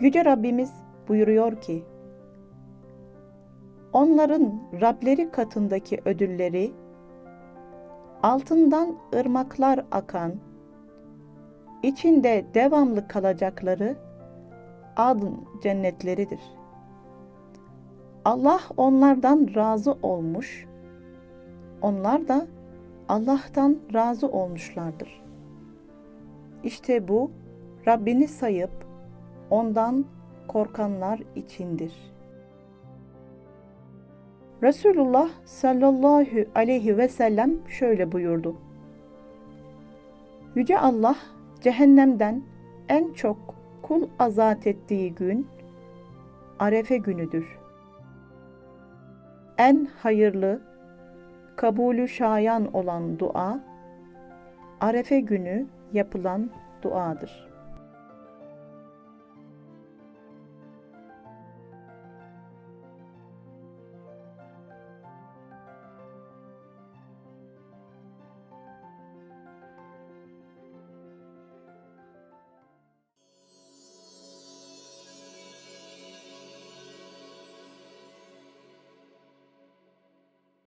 Yüce Rabbimiz buyuruyor ki, Onların Rableri katındaki ödülleri, altından ırmaklar akan, içinde devamlı kalacakları adın cennetleridir. Allah onlardan razı olmuş, onlar da Allah'tan razı olmuşlardır. İşte bu Rabbini sayıp ondan korkanlar içindir. Resulullah sallallahu aleyhi ve sellem şöyle buyurdu. Yüce Allah cehennemden en çok kul azat ettiği gün Arefe günüdür. En hayırlı, kabulü şayan olan dua Arefe günü yapılan duadır.